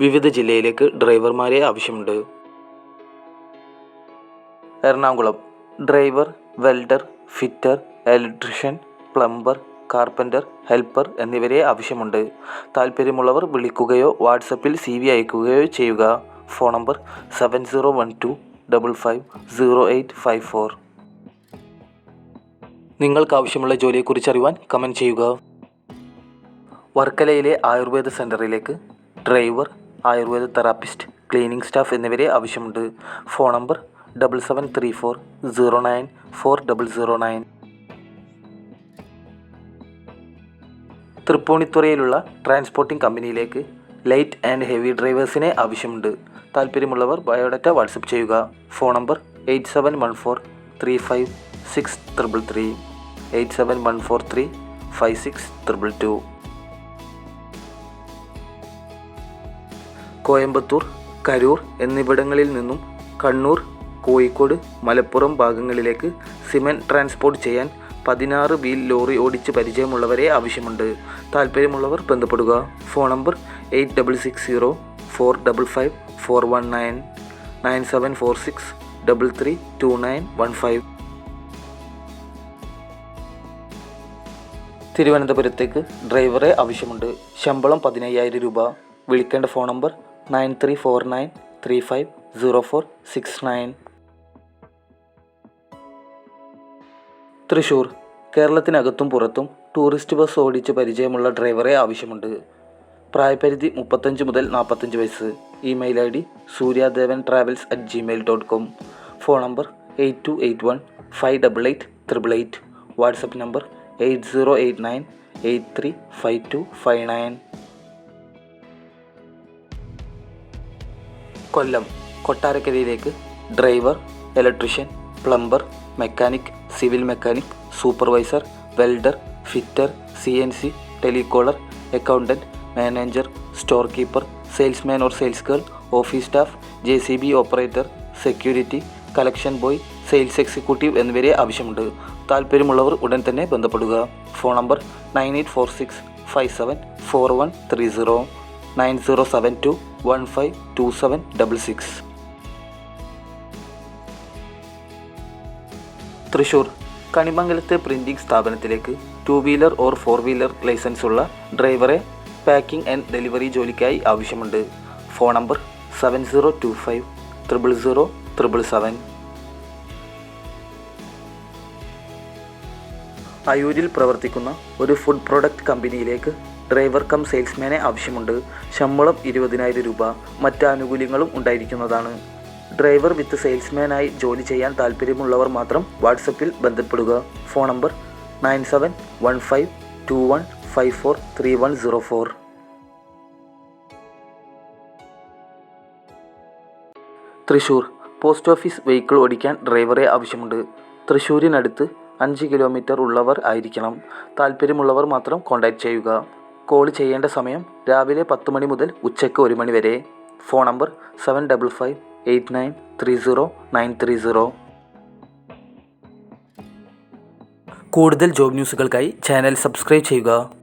വിവിധ ജില്ലയിലേക്ക് ഡ്രൈവർമാരെ ആവശ്യമുണ്ട്. Ernakulam. Driver welder fitter electrician plumber carpenter helper എന്നിവരെ ആവശ്യമുണ്ട്. താൽപ്പര്യമുള്ളവർ വിളിക്കുകയോ വാട്സപ്പിൽ സി വി അയക്കുകയോ ചെയ്യുക. Phone number seven zero one two double five zero eight five four. നിങ്ങൾക്ക് ആവശ്യമുള്ള ജോലിയെക്കുറിച്ച് അറിയുവാൻ കമന്റ് ചെയ്യുക. വർക്കലയിലെ ആയുർവേദ സെന്ററിലേക്ക് driver Ayurveda therapist cleaning staff എന്നിവരെ ആവശ്യമുണ്ട്. Phone number double seven three four zero nine four double zero nine തൃപ്പൂണിത്തുറയിലുള്ള transporting കമ്പനിയിലേക്ക് ലൈറ്റ് ആൻഡ് ഹെവി ഡ്രൈവേഴ്സിനെ ആവശ്യമുണ്ട്. താല്പര്യമുള്ളവർ ബയോഡാറ്റ വാട്സപ്പ് ചെയ്യുക. Phone number eight seven one four three five six triple three eight seven one four three five six triple two Coimbatore Karur എന്നിവിടങ്ങളിൽ നിന്നും കണ്ണൂർ കോഴിക്കോട് മലപ്പുറം ഭാഗങ്ങളിലേക്ക് cement transport ചെയ്യാൻ പതിനാറ് വീൽ ലോറി ഓടിച്ച് പരിചയമുള്ളവരെ ആവശ്യമുണ്ട്. താല്പര്യമുള്ളവർ ബന്ധപ്പെടുക. Phone number eight double six zero four double five four one nine nine seven four six double three two nine one five തിരുവനന്തപുരത്തേക്ക് ഡ്രൈവറെ ആവശ്യമുണ്ട്. ശമ്പളം പതിനയ്യായിരം രൂപ. വിളിക്കേണ്ട phone number nine three four nine three five zero four six nine. Thrissur കേരളത്തിനകത്തും പുറത്തും tourist bus ഓടിച്ച് പരിചയമുള്ള ഡ്രൈവറെ ആവശ്യമുണ്ട്. പ്രായപരിധി മുപ്പത്തഞ്ച് മുതൽ നാൽപ്പത്തഞ്ച് വയസ്സ്. Email I D Suryadevan travels at Gmail dot com phone number eight two eight one five double eight triple eight. WhatsApp number eight zero eight nine eight three five two five nine. Kollam കൊട്ടാരക്കരയിലേക്ക് driver electrician plumber mechanic civil mechanic supervisor welder fitter C N C telecaller accountant manager store keeper salesman or sales girl office staff J C B operator security collection boy sales executive എന്നിവരെ ആവശ്യമുണ്ട്. താല്പര്യമുള്ളവർ ഉടൻ തന്നെ ബന്ധപ്പെടുക. Phone number nine eight four six five seven four one three zero. Nine zero seven two one five two seven double six. Thrissur കണിമംഗലത്തെ printing സ്ഥാപനത്തിലേക്ക് two wheeler or four wheeler licence ഉള്ള ഡ്രൈവറെ packing and delivery ജോലിക്കായി ആവശ്യമുണ്ട്. Phone number seven zero two five triple zero triple seven അയൂരിൽ പ്രവർത്തിക്കുന്ന ഒരു food product കമ്പനിയിലേക്ക് driver cum സെയിൽസ്മാനെ ആവശ്യമുണ്ട്. ശമ്പളം ഇരുപതിനായിരം രൂപ. മറ്റ് ആനുകൂല്യങ്ങളും ഉണ്ടായിരിക്കുന്നതാണ്. ഡ്രൈവർ വിത്ത് സെയിൽസ്മാനായി ജോലി ചെയ്യാൻ താല്പര്യമുള്ളവർ മാത്രം വാട്സപ്പിൽ ബന്ധപ്പെടുക. Phone number nine seven one five two one five four three one zero four. Thrissur. Post office vehicle ഓടിക്കാൻ ഡ്രൈവറെ ആവശ്യമുണ്ട്. തൃശ്ശൂരിനടുത്ത് അഞ്ച് കിലോമീറ്റർ ഉള്ളവർ ആയിരിക്കണം. താല്പര്യമുള്ളവർ മാത്രം കോൺടാക്റ്റ് ചെയ്യുക. കോൾ ചെയ്യേണ്ട സമയം രാവിലെ പത്ത് മണി മുതൽ ഉച്ചയ്ക്ക് ഒരു മണി വരെ. Phone number seven double five eight nine three zero nine three zero. കൂടുതൽ ജോബ് ന്യൂസുകൾക്കായി ചാനൽ സബ്സ്ക്രൈബ് ചെയ്യുക.